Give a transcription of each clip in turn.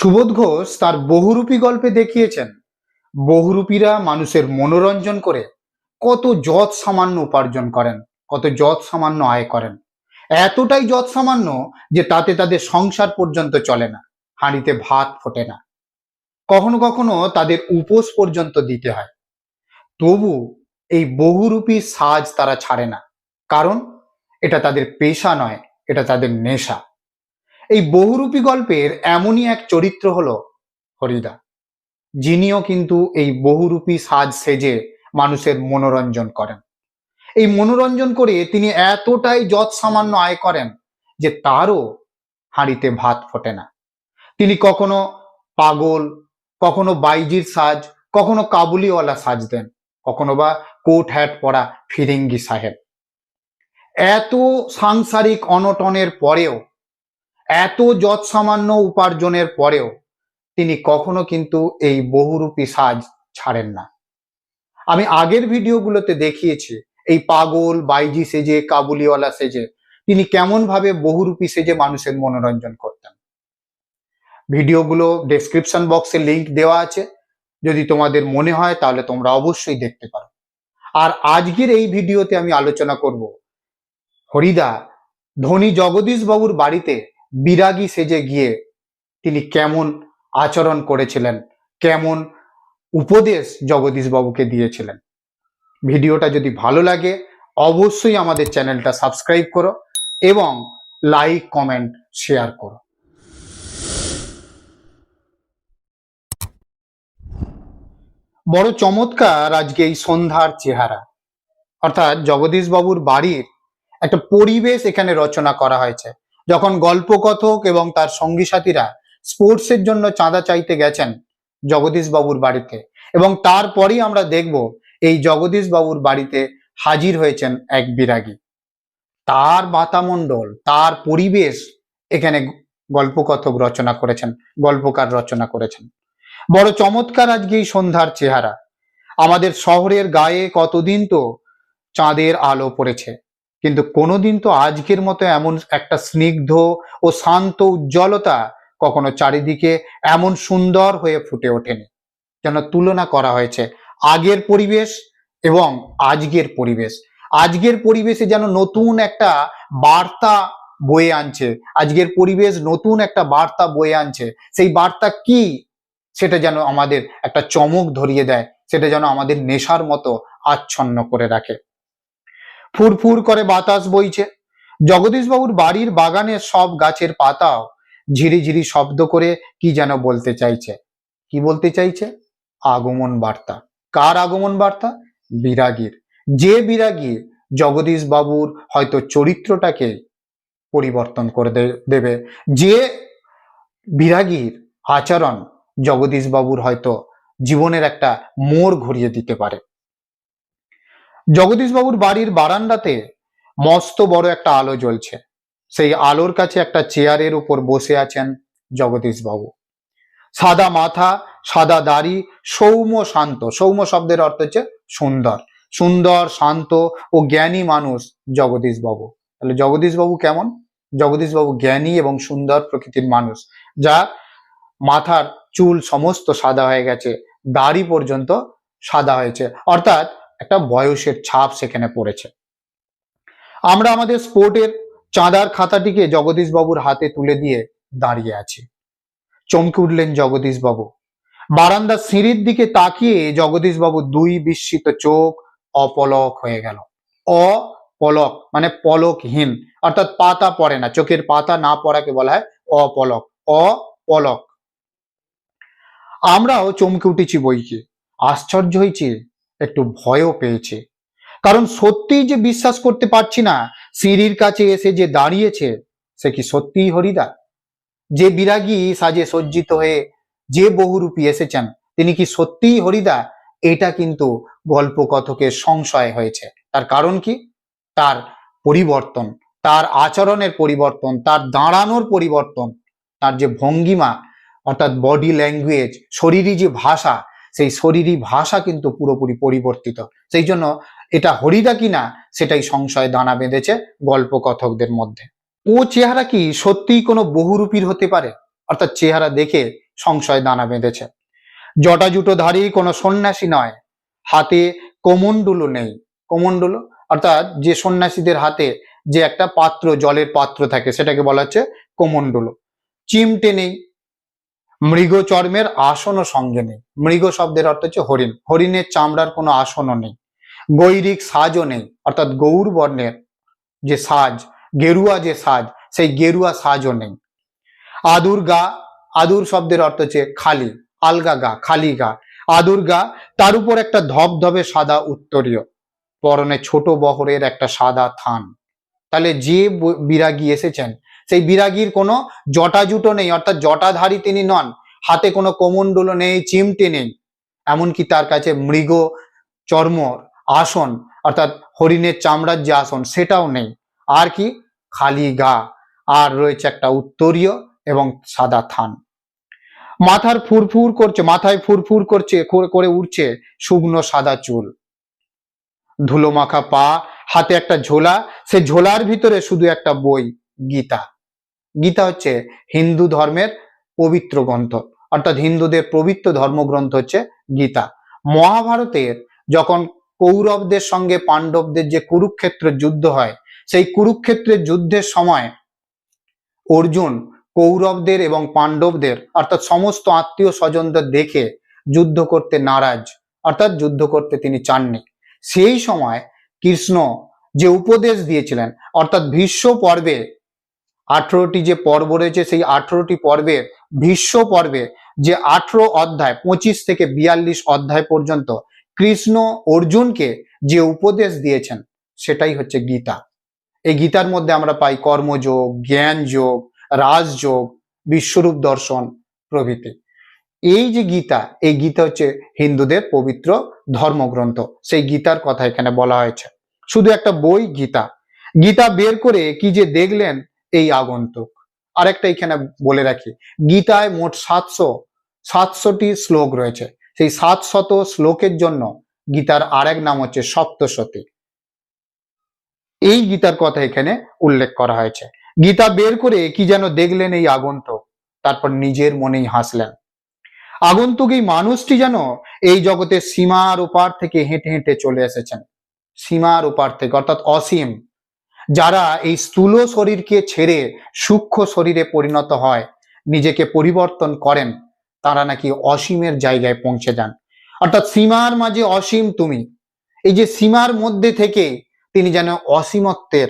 সুবোধ ঘোষ তার বহুরূপী গল্পে দেখিয়েছেন। বহুরূপীরা মানুষের মনোরঞ্জন করে কত যৎ সামান্য উপার্জন করেন, কত যৎ সামান্য আয় করেন। এতটাই যৎ সামান্য যে তাতে তাদের সংসার পর্যন্ত চলে না, হাঁড়িতে ভাত ফোটে না। কখনো কখনো তাদের উপোস পর্যন্ত দিতে হয়। তবু এই বহুরূপী সাজ তারা ছাড়ে না, কারণ এটা তাদের পেশা নয়, এটা তাদের নেশা। এই বহুরূপী গল্পের এমনই এক চরিত্র হল হরিদা। যিনিও কিন্তু এই বহুরূপী সাজ সেজে মানুষের মনোরঞ্জন করেন। এই মনোরঞ্জন করে তিনি এতটাই যৎ সামান্য আয় করেন যে তারও হাঁড়িতে ভাত ফোটে না। তিনি কখনো পাগল, কখনো বাইজির সাজ, কখনো কাবুলিওয়ালা সাজ দেন, কখনো বা কোট হ্যাট পরা ফিরিঙ্গি সাহেব। এত সাংসারিক অনটনের পরেও এত যৎ সামান্য উপার্জনের পরেও তিনি কখনো কিন্তু এই বহুরূপী সাজ ছাড়েন না। আমি আগের ভিডিওগুলোতে দেখিয়েছি, এই পাগল, বাইজি সেজে, কাবুলিওয়ালা সেজে, তিনি কেমন ভাবে বহুরূপী সেজে মানুষের মনোরঞ্জন করতেন। ভিডিওগুলো ডেসক্রিপশন বক্সে লিংক দেওয়া আছে, যদি তোমাদের মনে হয় তাহলে তোমরা অবশ্যই দেখতে পারো। আর আজকের এই ভিডিওতে আমি আলোচনা করব হরিদা, ধনী জগদীশ বাবুর বাড়িতে বিরাগী সেজে গিয়ে তিনি কেমন আচরণ করেছিলেন, কেমন উপদেশ জগদীশ বাবুকে দিয়েছিলেন। ভিডিওটা যদি ভালো লাগে, অবশ্যই আমাদের চ্যানেলটা সাবস্ক্রাইব করো এবং লাইক, কমেন্ট, শেয়ার করো। বড় চমৎকার আজকে এই সন্ধ্যার চেহারা। অর্থাৎ জগদীশ বাবুর বাড়ির একটা পরিবেশ এখানে রচনা করা হয়েছে। যখন গল্পকথক এবং তার সঙ্গী সাথীরা স্পোর্টসের জন্য চাঁদা চাইতে গেছেন জগদীশ বাবুর বাড়িতে এবং তারপরেই আমরা দেখব এই জগদীশ বাবুর বাড়িতে হাজির হয়েছেন এক বিরাগী। তার বাতামণ্ডল তার পরিবেশ এখানে গল্পকথক রচনা করেছেন, গল্পকার রচনা করেছেন। বড় চমৎকার আজকে এই সন্ধ্যার চেহারা। আমাদের শহরের গায়ে কতদিন তো চাঁদের আলো পড়েছে। কিন্তু কোনোদিন তো আজকের মতো এমন একটা স্নিগ্ধ ও শান্ত উজ্জ্বলতা কখনো চারিদিকে এমন সুন্দর হয়ে ফুটে ওঠেনি, যেন তুলনা করা হয়েছে আগের পরিবেশ এবং আজকের পরিবেশ। আজকের পরিবেশে যেন নতুন একটা বার্তা বয়ে আনছে, আজকের পরিবেশ নতুন একটা বার্তা বয়ে আনছে। সেই বার্তা কি? সেটা যেন আমাদের একটা চমক ধরিয়ে দেয়, সেটা যেন আমাদের নেশার মতো আচ্ছন্ন করে রাখে। ফুরফুর করে বাতাস বইছে। জগদীশবাবুর বাড়ির বাগানের সব গাছের পাতাও ঝিরিঝিরি শব্দ করে কি যেন বলতে চাইছে। কি বলতে চাইছে? আগমন বার্তা। কার আগমন বার্তা? বিরাগীর। যে বিরাগী জগদীশ বাবুর হয়তো চরিত্রটাকে পরিবর্তন করে দেবে। যে বিরাগীর আচরণ জগদীশ বাবুর হয়তো জীবনের একটা মোড় ঘুরিয়ে দিতে পারে। জগদীশ বাবুর বাড়ির বারান্দাতে মস্ত বড় একটা আলো জ্বলছে। সেই আলোর কাছে একটা চেয়ারের উপর বসে আছেন জগদীশ বাবু সাদা মাথা, সাদা দাড়ি, সৌম্য শান্ত। সৌম্য শব্দের অর্থ হচ্ছে সুন্দর। সুন্দর, শান্ত ও জ্ঞানী মানুষ জগদীশ বাবু তাহলে জগদীশ বাবু কেমন? জগদীশ বাবু জ্ঞানী এবং সুন্দর প্রকৃতির মানুষ। যা মাথার চুল সমস্ত সাদা হয়ে গেছে, দাড়ি পর্যন্ত সাদা হয়েছে। অর্থাৎ একটা বয়সের ছাপ সেখানে পড়েছে। আমরা আমাদের স্পোর্টের চাঁদার খাতাটিকে জগদীশ বাবুর হাতে তুলে দিয়ে দাঁড়িয়ে আছি। চমকে উঠলেন জগদীশ বাবু বারান্দার সিঁড়ির দিকে তাকিয়ে জগদীশ বাবু দুই বিস্মিত চোখ অপলক হয়ে গেল। অপলক মানে পলকহীন, অর্থাৎ পাতা পড়ে না, চোখের পাতা না পড়াকে বলা হয় অপলক অপলক। আমরাও চমকে উঠেছি বইকে। আশ্চর্য হয়েছি একটু ভয়ও পেয়েছে। কারণ সত্যিই যে বিশ্বাস করতে পারছি না, সিঁড়ির কাছে এসে যে দাঁড়িয়েছে, সে কি সত্যিই হরিদা যে বিরাগী সাজে সজ্জিত হয়ে যে বহুরূপী এসেছেন, তিনি কি সত্যিই হরিদা এটা কিন্তু গল্পকথকের সংশয় হয়েছে। তার কারণ কি? তার পরিবর্তন, তার আচরণের পরিবর্তন, তার দাঁড়ানোর পরিবর্তন, তার যে ভঙ্গিমা, অর্থাৎ বডি ল্যাঙ্গুয়েজ শরীরী যে ভাষা সেই শরীরী ভাষা কিন্তু পুরোপুরি পরিবর্তিত। সেই জন্য এটা হরিদা কিনা সেটাই সংশয় দানা বেঁধেছে গল্পকথকদের মধ্যে। ও চেহারা কি সত্যিই কোনো বহুরূপীর হতে পারে? অর্থাৎ চেহারা দেখে সংশয় দানা বেঁধেছে। জটাজুটোধারী কোনো সন্ন্যাসী নয়। হাতে কোমণ্ডুলো নেই। কোমণ্ডুলো? অর্থাৎ যে সন্ন্যাসীদের হাতে যে একটা পাত্র, জলের পাত্র থাকে, সেটাকে বলা হচ্ছে কোমণ্ডুলো। চিমটে নেই। মৃগ চর্মের আসনও সঙ্গে নেই। মৃগ শব্দের অর্থ হচ্ছে হরিণ। হরিণের চামড়ার কোনো আসনও নেই। গৈরিক সাজও নেই। অর্থাৎ গৌর বর্ণের যে সাজ, গেরুয়া যে সাজ, সেই গেরুয়া সাজও নেই। আদুর গা, আদুর শব্দের অর্থ হচ্ছে খালি, আলগা গা, খালি গা। আদুর গা, তার উপর একটা ধবধবে সাদা উত্তরীয়। পরনে ছোট বহরের একটা সাদা থান। তাহলে যে বিরাগী এসেছেন সেই বিরাগীর কোনো জটাজুটো নেই, অর্থাৎ জটাধারী তিনি নন। হাতে কোনো কোমণ্ডলো নেই, চিমটে নেই। এমনকি তার কাছে মৃগ চর্মর আসন, অর্থাৎ হরিণের চামড়ার যে আসন, সেটাও নেই। আর কি? খালি গা। আর রয়েছে একটা উত্তরীয় এবং সাদা থান। মাথার ফুরফুর করছে, মাথায় ফুরফুর করছে, করে- করে উঠছে শুকনো সাদা চুল। ধুলো মাখা পা, হাতে একটা ঝোলা, সে ঝোলার ভিতরে শুধু একটা বই, গীতা। গীতা হচ্ছে হিন্দু ধর্মের পবিত্র গ্রন্থ, অর্থাৎ হিন্দুদের পবিত্র ধর্মগ্রন্থ হচ্ছে গীতা। মহাভারতের যখন কৌরবদের সঙ্গে পাণ্ডবদের যে কুরুক্ষেত্র যুদ্ধ হয়, সেই কুরুক্ষেত্রের যুদ্ধের সময় অর্জুন কৌরবদের এবং পাণ্ডবদের, অর্থাৎ সমস্ত আত্মীয় স্বজনদের দেখে যুদ্ধ করতে নারাজ, অর্থাৎ যুদ্ধ করতে তিনি চাননি। সেই সময় কৃষ্ণ যে উপদেশ দিয়েছিলেন, অর্থাৎ ভীষ্ম পর্বে আঠেরোটি যে পর্ব রয়েছে, সেই আঠেরোটি পর্বের ভীষ্ম পর্বে যে আঠেরো অধ্যায়, পঁচিশ থেকে বিয়াল্লিশ অধ্যায় পর্যন্ত কৃষ্ণ অর্জুনকে যে উপদেশ দিয়েছেন, সেটাই হচ্ছে গীতা। এই গীতার মধ্যে আমরা পাই কর্মযোগ জ্ঞান যোগ রাজযোগ, বিশ্বরূপ দর্শন প্রভৃতি। এই যে গীতা, এই গীতা হচ্ছে হিন্দুদের পবিত্র ধর্মগ্রন্থ। সেই গীতার কথা এখানে বলা হয়েছে। শুধু একটা বই গীতা। গীতা বের করে কি যে দেখলেন এই আগন্তুক। আরেকটা এখানে বলে রাখি, গীতায় মোট সাতশো, সাতশোটি শ্লোক রয়েছে। সেই সাতশত শ্লোকের জন্য গীতার আরেক নাম হচ্ছে সপ্তশতী। এই গীতার কথা এখানে উল্লেখ করা হয়েছে। গীতা বের করে কি যেন দেখলেন এই আগন্তুক, তারপর নিজের মনেই হাসলেন। আগন্তুক এই মানুষটি যেন এই জগতের সীমার ওপার থেকে হেঁটে হেঁটে চলে এসেছেন। সীমার ওপার থেকে, অর্থাৎ অসীম। যারা এই স্থূল শরীরকে ছেড়ে সূক্ষ্ম শরীরে পরিণত হয়, নিজেকে পরিবর্তন করেন, তারা নাকি অসীমের জায়গায় পৌঁছে যান। অর্থাৎ সীমার মাঝে অসীম তুমি। এই যে সীমার মধ্যে থেকে তিনি যেন অসীমত্বের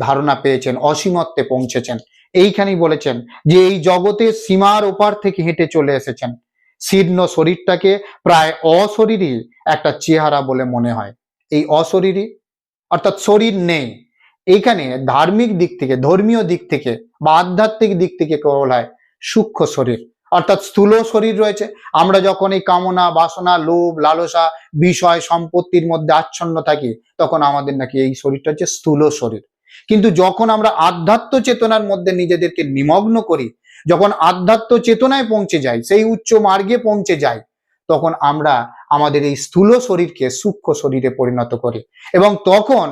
ধারণা পেয়েছেন, অসীমত্বে পৌঁছেছেন। এইখানেই বলেছেন যে এই জগতের সীমার ওপার থেকে হেঁটে চলে এসেছেন। শীর্ণ শরীরটাকে প্রায় অশরীরই একটা চেহারা বলে মনে হয়। এই অশরীরই, অর্থাৎ শরীর নেই। এইখানে ধার্মিক দিক থেকে, ধর্মীয় দিক থেকে বা আধ্যাত্মিক দিক থেকে কেবল হয় সূক্ষ্ম শরীর। অর্থাৎ স্থূল শরীর রয়েছে। আমরা যখন এই কামনা, বাসনা, লোভ, লালসা, বিষয়, সম্পত্তির মধ্যে আচ্ছন্ন থাকি, তখন আমাদের নাকি এই শরীরটা হচ্ছে স্থূল শরীর। কিন্তু যখন আমরা আধ্যাত্ম চেতনার মধ্যে নিজেদেরকে নিমগ্ন করি, যখন আধ্যাত্ম চেতনায় পৌঁছে যাই, সেই উচ্চ মার্গে পৌঁছে যাই, তখন আমরা আমাদের এই স্থূল শরীরকে সূক্ষ্ম শরীরে পরিণত করি এবং তখন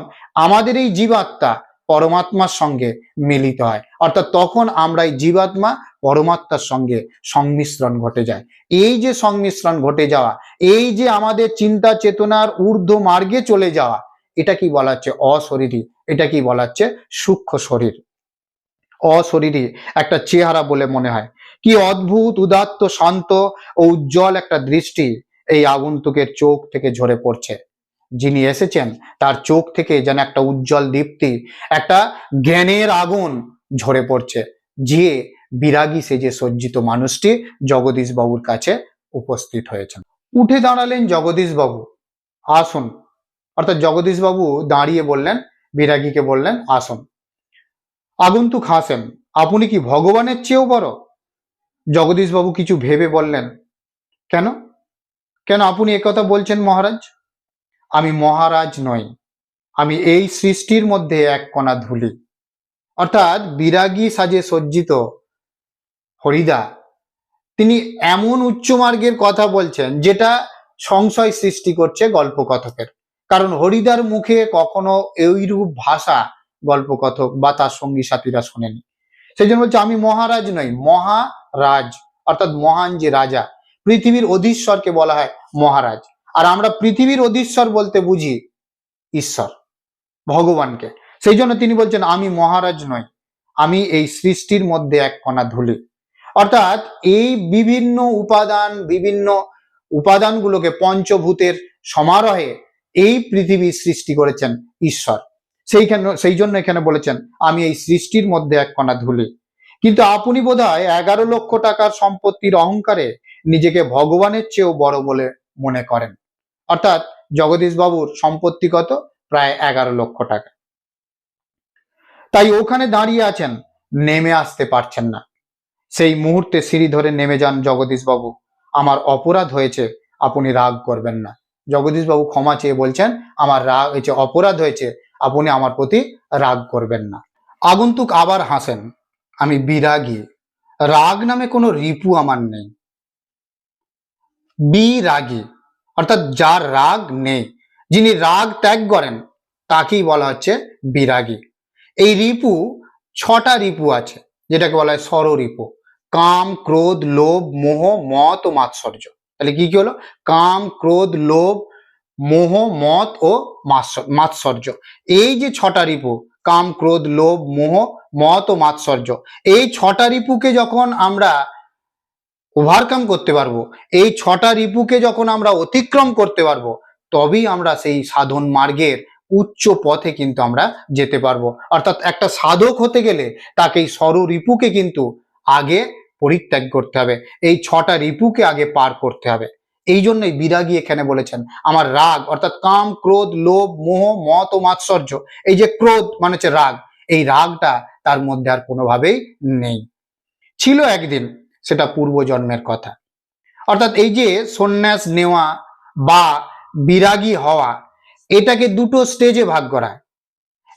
আমাদের এই জীবাত্মা পরমাত্মার সঙ্গে মিলিত হয়। অর্থাৎ তখন আমরা এই জীবাত্মা পরমাত্মার সঙ্গে সংমিশ্রণ ঘটে যায়। এই যে সংমিশ্রণ ঘটে যাওয়া, এই যে আমাদের চিন্তা চেতনার ঊর্ধ্ব মার্গে চলে যাওয়া, এটা কি বলা হচ্ছে? অশরীরী। এটা কি বলা হচ্ছে? সূক্ষ্ম শরীর। অশরীরী একটা চেহারা বলে মনে হয়। কি অদ্ভুত, উদাত্ত, শান্ত ও উজ্জ্বল একটা দৃষ্টি এই আগন্তুকের চোখ থেকে ঝরে পড়ছে। যিনি এসেছেন, তার চোখ থেকে যেন একটা উজ্জ্বল দীপ্তি, একটা জ্ঞানের আগুন ঝরে পড়ছে। যে বিরাগী সেজে সজ্জিত মানুষটি জগদীশ বাবুর কাছে উপস্থিত হয়েছেন। উঠে দাঁড়ালেন জগদীশ বাবু আসুন। অর্থাৎ জগদীশ বাবু দাঁড়িয়ে বললেন, বিরাগীকে বললেন, আসুন। আগন্তুক হাসেন, আপনি কি ভগবানের চেয়েও বড়? জগদীশ বাবু কিছু ভেবে বললেন, কেন? কেন আপনি একথা বলছেন মহারাজ? আমি মহারাজ নই, আমি এই সৃষ্টির মধ্যে এক কণা ধুলি। অর্থাৎ বিরাগী সাজে সজ্জিত হরিদা, তিনি এমন উচ্চ মার্গের কথা বলছেন, যেটা সংশয় সৃষ্টি করছে গল্পকথকের। কারণ হরিদার মুখে কখনো এইরূপ ভাষা গল্পকথক বা তার সঙ্গী সাথীরা শোনেনি। সেই জন্য বলছে, আমি মহারাজ নই, মহারাজ, অর্থাৎ মহান যে রাজা, পৃথিবীর অধীশ্বরকে বলা হয়। মহারাজ। আর আমরা পৃথিবীর অধীশ্বর বলতে বুঝি ঈশ্বর, ভগবানকে। সেই জন্য তিনি বলছেন, আমি মহারাজ নই, আমি এই সৃষ্টির মধ্যে এক কণা ধুলি। অর্থাৎ এই বিভিন্ন উপাদান, বিভিন্ন উপাদানগুলোকে পঞ্চভূতের সমারোহে এই পৃথিবী সৃষ্টি করেছেন ঈশ্বর। সেইখানে সেই জন্য এখানে বলেছেন, আমি এই সৃষ্টির মধ্যে এক কণা ধুলি। কিন্তু আপনি বোধহয় এগারো লক্ষ টাকার সম্পত্তির অহংকারে নিজেকে ভগবানের চেয়েও বড় বলে মনে করেন। অর্থাৎ জগদীশ বাবুর সম্পত্তি কত? প্রায় এগারো লক্ষ টাকা। তাই ওখানে দাঁড়িয়ে আছেন, নেমে আসতে পারছেন না। সেই মুহূর্তে সিঁড়ি ধরে নেমে যান জগদীশ বাবু। আমার অপরাধ হয়েছে, আপনি রাগ করবেন না। জগদীশ বাবু ক্ষমা চেয়ে বলছেন, আমার রাগ হয়েছে, অপরাধ হয়েছে, আপনি আমার প্রতি রাগ করবেন না। আগন্তুক আবার হাসেন, আমি বিরাগী। রাগ নামে কোনো রিপু আমার নেই। বিরাগী অর্থাৎ যার রাগ নেই। যিনি রাগ ত্যাগ করেন, তাকেই বলা হচ্ছে বিরাগী এই রিপু, ছটা রিপু আছে, যেটাকে বলা হয় রিপু। কাম, ক্রোধ, লোভ, মোহ, মত ও মাৎসর্য। তাহলে কি কি হলো? কাম, ক্রোধ, লোভ, মোহ, মত ও মাৎস- মাৎসর্য। এই যে ছটা রিপু, কাম, ক্রোধ, লোভ, মোহ, মত ও মাৎসর্য, এই ছটা রিপুকে যখন আমরা ওভারকাম করতে পারব। এই ছটা রিপুকে যখন আমরা অতিক্রম করতে পারব, তবেই আমরা সেই সাধন মার্গের উচ্চ পথে কিন্তু আমরা যেতে পারব। অর্থাৎ একটা সাধক হতে গেলে তাকে এই সর রিপুকে কিন্তু আগে পরিত্যাগ করতে হবে। এই ছটা রিপুকে আগে পার করতে হবে। এই জন্যই বিরাগী এখানে বলেছেন, আমার রাগ অর্থাৎ কাম, ক্রোধ, লোভ, মোহ, মত ও মাৎসর্য, এই যে ক্রোধ মানে হচ্ছে রাগ, এই রাগটা তার মধ্যে আর কোনোভাবেই নেই। ছিল একদিন সেটা পূর্বজন্মের কথা। অর্থাৎ এই যে সন্ন্যাস নেওয়া বা বিরাগী হওয়া, এটাকে দুটো স্টেজে ভাগ করা হয়।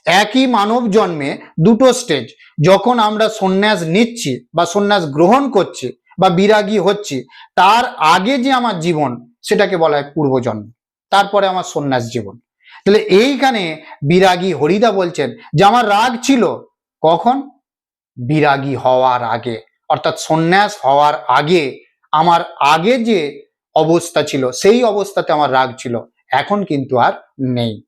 একই মানব জন্মে দুটো স্টেজ যখন আমরা সন্ন্যাস নিচ্ছি বা সন্ন্যাস গ্রহণ করছি বা বিরাগী হচ্ছি, তার আগে যে আমার জীবন, সেটাকে বলা হয় পূর্বজন্ম, তারপরে আমার সন্ন্যাস জীবন। তাহলে এইখানে বিরাগী হরিদা বলছেন যে আমার রাগ ছিল। কখন? বিরাগী হওয়ার আগে। অর্থাৎ সন্ন্যাস হওয়ার আগে আমার আগে যে অবস্থা ছিল, সেই অবস্থাতে আমার রাগ ছিল। এখন কিন্তু আর নেই।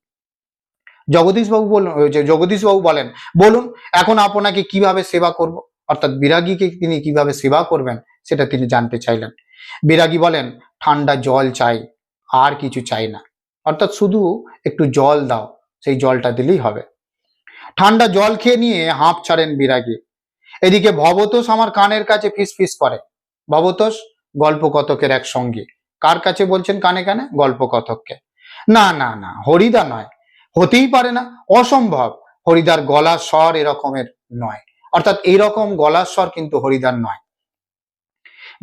জগদীশবাবু বলুন জগদীশবাবু বলেন, বলুন, এখন আপনাকে কীভাবে সেবা করব? অর্থাৎ বিরাগীকে তিনি কীভাবে সেবা করবেন, সেটা তিনি জানতে চাইলেন। বিরাগী বলেন, ঠান্ডা জল চাই, আর কিছু চাই না। অর্থাৎ শুধু একটু জল দাও, সেই জলটা দিলেই হবে। ঠান্ডা জল খেয়ে নিয়ে হাঁপ ছাড়েন বিরাগী। এদিকে ভবতোষ আমার কানের কাছে ফিস ফিস করে। ভবতোষ গল্প কতকের এক সঙ্গী। কার কাছে বলছেন কানে কানে? গল্প কথককে না না না, হরিদা নয়। হতেই পারে না, অসম্ভব। হরিদার গলার স্বর এরকমের নয়। অর্থাৎ এইরকম গলার স্বর কিন্তু হরিদার নয়।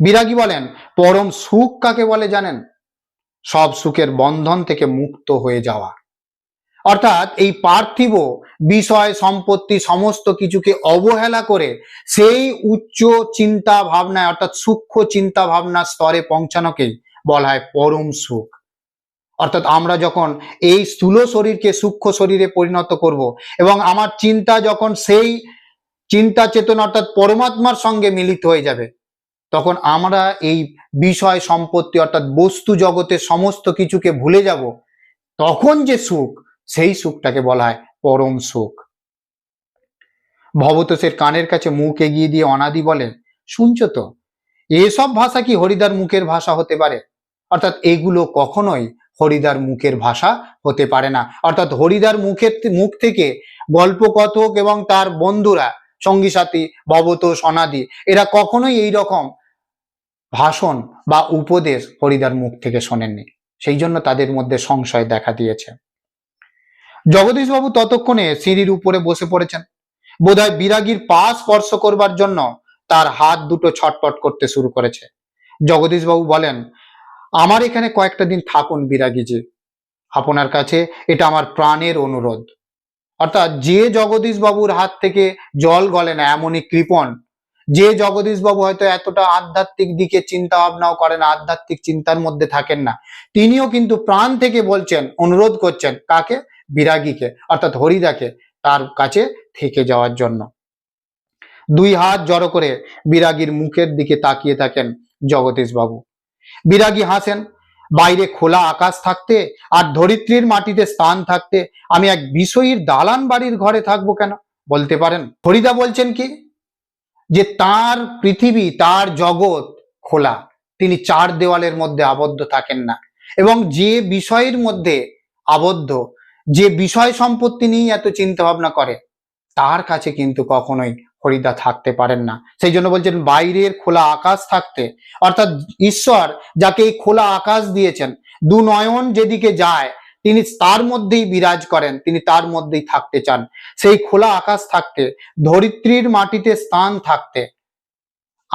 বিরাগী বলেন, পরম সুখ কাকে বলে জানেন? সব সুখের বন্ধন থেকে মুক্ত হয়ে যাওয়া। অর্থাৎ এই পার্থিব বিষয় সম্পত্তি সমস্ত কিছুকে অবহেলা করে সেই উচ্চ চিন্তা ভাবনায় অর্থাৎ সূক্ষ্ম চিন্তা ভাবনার স্তরে পৌঁছানোকেই বলা হয় পরম সুখ। অর্থাৎ আমরা যখন এই স্থূল শরীরকে সূক্ষ্ম শরীরে পরিণত করব এবং আমার চিন্তা যখন সেই চিন্তা চেতনা অর্থাৎ পরমাত্মার সঙ্গে মিলিত হয়ে যাবে, তখন আমরা এই বিষয় সম্পত্তি অর্থাৎ বস্তু জগতের সমস্ত কিছুকে ভুলে যাব, তখন যে সুখ সেই সুখটাকে বলা হয় পরম সুখ। ভবতোষের কানের কাছে মুখ এগিয়ে দিয়ে অনাদি বলে, শুনছো তো, এসব ভাষা কি হরিদার মুখের ভাষা হতে পারে? অর্থাৎ এগুলো কখনোই হরিদার মুখের ভাষা হতে পারে না। অর্থাৎ হরিদার মুখের মুখ থেকে গল্পকথক এবং তার বন্ধুরা, সঙ্গী সাথী, ভবতোষ, অনাদি, এরা কখনোই এই রকম ভাষণ বা উপদেশ হরিদার মুখ থেকে শোনেননি। সেই জন্য তাদের মধ্যে সংশয় দেখা দিয়েছে। জগদীশবাবু ততক্ষণে সিঁড়ির উপরে বসে পড়েছেন। বোধহয় বিরাগীর পা স্পর্শ করবার জন্য তার হাত দুটো ছটপট করতে শুরু করেছে। জগদীশবাবু বলেন, আমার এখানে কয়েকটা দিন থাকুন বিরাগীজি। আপনার কাছে এটা আমার প্রাণের অনুরোধ। অর্থাৎ যে জগদীশ বাবুর হাত থেকে জল গলে না এমনই কৃপণ, যে জগদীশ বাবু হয়তো এতটা আধ্যাত্মিক দিকে চিন্তা ভাবনাও করেন, আধ্যাত্মিক চিন্তার মধ্যে থাকেন না, তিনিও কিন্তু প্রাণ থেকে বলছেন, অনুরোধ করছেন, কাকে? বিরাগীকে, অর্থাৎ হরিদাকে তার কাছে থেকে যাওয়ার জন্য। দুই হাত জড়ো করে বিরাগীর মুখের দিকে তাকিয়ে থাকেন জগদীশ বাবু বিরাগী হাসেন, বাইরে খোলা আকাশ থাকতে আর ধরিত্রীর মাটিতে স্থান থাকতে আমি এক বিষয়ীর দালান বাড়ির ঘরে থাকব কেন? বলতে পারেন। হরিদা বলছেন কি? যে তার পৃথিবী, তার জগৎ খোলা। তিনি চার দেওয়ালের মধ্যে আবদ্ধ থাকেন না। এবং যে বিষয়ের মধ্যে আবদ্ধ যে বিষয় সম্পত্তি নিয়ে এত চিন্তা ভাবনা করে, তার কাছে কিন্তু কখনোই হরিদা থাকতে পারেন না। সেই জন্য বলছেন, বাইরের খোলা আকাশ থাকতে, অর্থাৎ ঈশ্বর যাকে এই খোলা আকাশ দিয়েছেন, দু নয়ন যেদিকে যায়, তিনি তার মধ্যেই বিরাজ করেন, তিনি তার মধ্যেই থাকতে চান। সেই খোলা আকাশ থাকতে, ধরিত্রীর মাটিতে স্থান থাকতে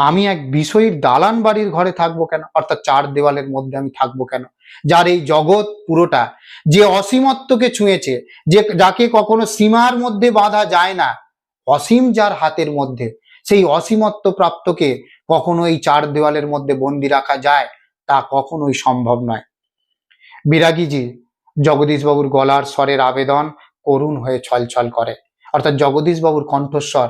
আমি এক বিষয়ীর দালান বাড়ির ঘরে থাকব কেন? অর্থাৎ চার দেওয়ালের মধ্যে আমি থাকব কেন? যার এই জগৎ পুরোটা যে অসীমত্বকে ছুঁয়েছে, যে যাকে কখনো সীমার মধ্যে বাঁধা যায় না, অসীম যার হাতের মধ্যে, সেই অসীমত্ব প্রাপ্তকে কখনো এই চার দেওয়ালের মধ্যে বন্দি রাখা যায়, তা কখনোই সম্ভব নয়। বিরাগীজি, জগদীশবাবুর গলার স্বরের আবেদন করুণ হয়ে ছলছল করে। অর্থাৎ জগদীশবাবুর কণ্ঠস্বর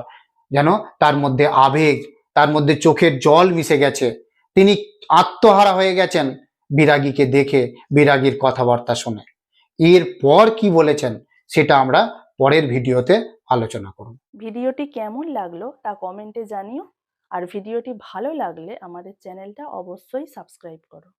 যেন তার মধ্যে আবেগ তার মধ্যে চোখের জল মিশে গেছে। তিনি আত্মহারা হয়ে গেছেন বিরাগীকে দেখে, বিরাগীর কথাবার্তা শুনে। এর পর কি বলেছেন সেটা আমরা পরের ভিডিওতে আলোচনা করব। ভিডিওটি কেমন লাগল তা কমেন্টে জানিও। আর ভিডিওটি ভালো লাগলে আমাদের চ্যানেলটা অবশ্যই সাবস্ক্রাইব করো।